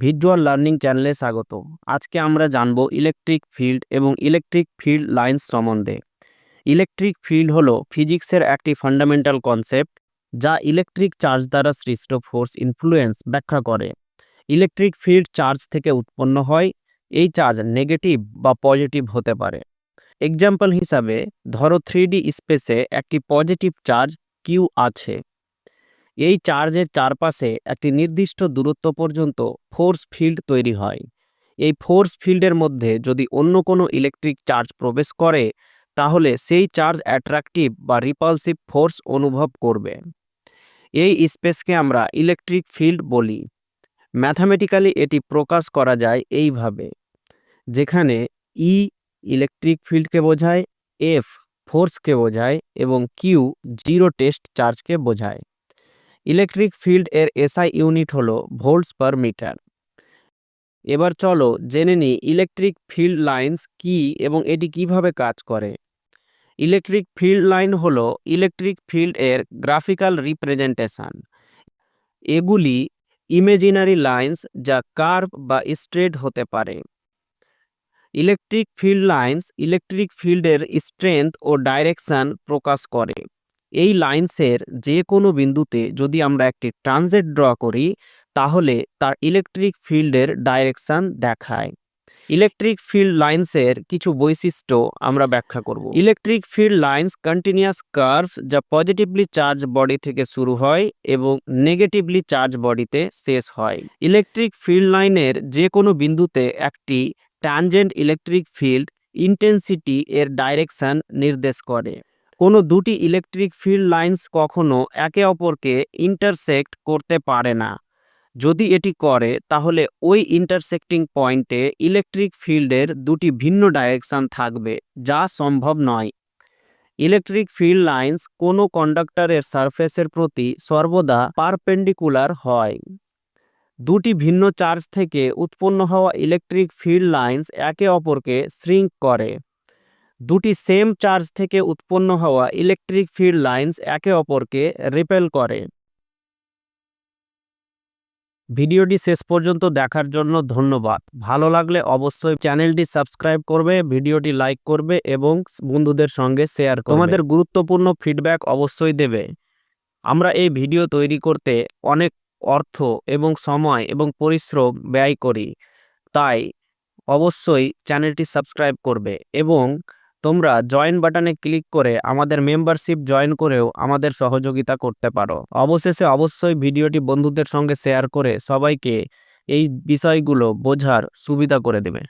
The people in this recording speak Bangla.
ভিজুয়াল লার্নিং চ্যানেলে স্বাগত। আজকে আমরা জানব ইলেকট্রিক ফিল্ড এবং ইলেকট্রিক ফিল্ড লাইন্স সম্বন্ধে। ইলেকট্রিক ফিল্ড হলো ফিজিক্সের একটি ফান্ডামেন্টাল কনসেপ্ট যা ইলেকট্রিক চার্জ দ্বারা সৃষ্ট ফোর্স ইনফ্লুয়েন্স ব্যাখ্যা করে। ইলেকট্রিক ফিল্ড চার্জ থেকে উৎপন্ন হয়, এই চার্জ নেগেটিভ বা পজিটিভ হতে পারে। এক্সাম্পল হিসাবে, ধরো থ্রি স্পেসে একটি পজিটিভ চার্জ কিউ আছে। এই চার্জের চারপাশে একটি নির্দিষ্ট দূরত্ব পর্যন্ত ফোর্স ফিল্ড তৈরি হয়। এই ফোর্স ফিল্ডের মধ্যে যদি অন্য কোনো ইলেকট্রিক চার্জ প্রবেশ করে, তাহলে সেই চার্জ অ্যাট্রাকটিভ বা রিপালসিভ ফোর্স অনুভব করবে। এই স্পেসকে আমরা ইলেকট্রিক ফিল্ড বলি। ম্যাথামেটিক্যালি এটি প্রকাশ করা যায় এইভাবে, যেখানে ই ইলেকট্রিক ফিল্ডকে বোঝায় এফ ফোর্সকে বোঝায় এবং কিউ জিরো টেস্ট চার্জকে বোঝায়। ইলেকট্রিক ফিল্ড এর এসআই ইউনিট হলো ভোল্টস পার মিটার। এবার চলো জেনে নিই ইলেকট্রিক ফিল্ড লাইন্স কি এবং এটি কীভাবে কাজ করে। ইলেকট্রিক ফিল্ড লাইন হলো ইলেকট্রিক ফিল্ড এর গ্রাফিক্যাল রিপ্রেজেন্টেশন। এগুলি ইমেজিনারি লাইন্স যা কার্ভ বা স্ট্রেট হতে পারে। ইলেকট্রিক ফিল্ড লাইন্স ইলেকট্রিক ফিল্ডের স্ট্রেংথ ও ডাইরেকশন প্রকাশ করে। এই লাইন্সের যে কোনো বিন্দুতে যদি আমরা একটি ট্রানজেট ড্র করি, তাহলে তার ইলেকট্রিক ফিল্ডের ডাইরেকশান দেখায়। ইলেকট্রিক ফিল্ড লাইন্সের কিছু বৈশিষ্ট্য আমরা ব্যাখ্যা করব। Electric field lines continuous curve যা পজিটিভলি চার্জ বডি থেকে শুরু হয় এবং নেগেটিভলি চার্জ বডিতে শেষ হয়। ইলেকট্রিক ফিল্ড লাইনের যে কোনো বিন্দুতে একটি ট্যানজেন্ট ইলেকট্রিক ফিল্ড ইন্টেন্সিটি এর ডাইরেকশন নির্দেশ করে। কোনো দুটি ইলেকট্রিক ফিল্ড লাইন্স কখনো একে অপরকে ইন্টারসেক্ট করতে পারে না। যদি এটি করে, তাহলে ওই ইন্টারসেক্টিং পয়েন্টে ইলেকট্রিক ফিল্ডের দুটি ভিন্ন ডাইরেকশন থাকবে, যা সম্ভব নয়। ইলেকট্রিক ফিল্ড লাইন্স কোনো কন্ডাক্টরের সারফেসের প্রতি সর্বদা পারপেন্ডিকুলার হয়। দুটি ভিন্ন চার্জ থেকে উৎপন্ন হওয়া ইলেকট্রিক ফিল্ড লাইন্স একে অপরকে শ্রিঙ্ক করে। দুটি সেম চার্জ থেকে উৎপন্ন হওয়া ইলেকট্রিক ফিল্ড লাইন্স একে অপরকে রিপেল করে। ভিডিওটি শেষ পর্যন্ত দেখার জন্য ধন্যবাদ। ভালো লাগলে অবশ্যই চ্যানেলটি সাবস্ক্রাইব করবে, ভিডিওটি লাইক করবে এবং বন্ধুদের সঙ্গে শেয়ার তোমাদের গুরুত্বপূর্ণ ফিডব্যাক অবশ্যই দেবে। আমরা এই ভিডিও তৈরি করতে অনেক অর্থ এবং সময় এবং পরিশ্রম ব্যয় করি, তাই অবশ্যই চ্যানেলটি সাবস্ক্রাইব করবে এবং তোমরা জয়েন বাটনে ক্লিক করে আমাদের মেম্বারশিপ জয়েন করেও আমাদের সহযোগিতা করতে পারো। অবশেষে অবশ্যই ভিডিওটি বন্ধুদের সঙ্গে শেয়ার করে সবাইকে এই বিষয়গুলো বোঝার সুবিধা করে দেবে।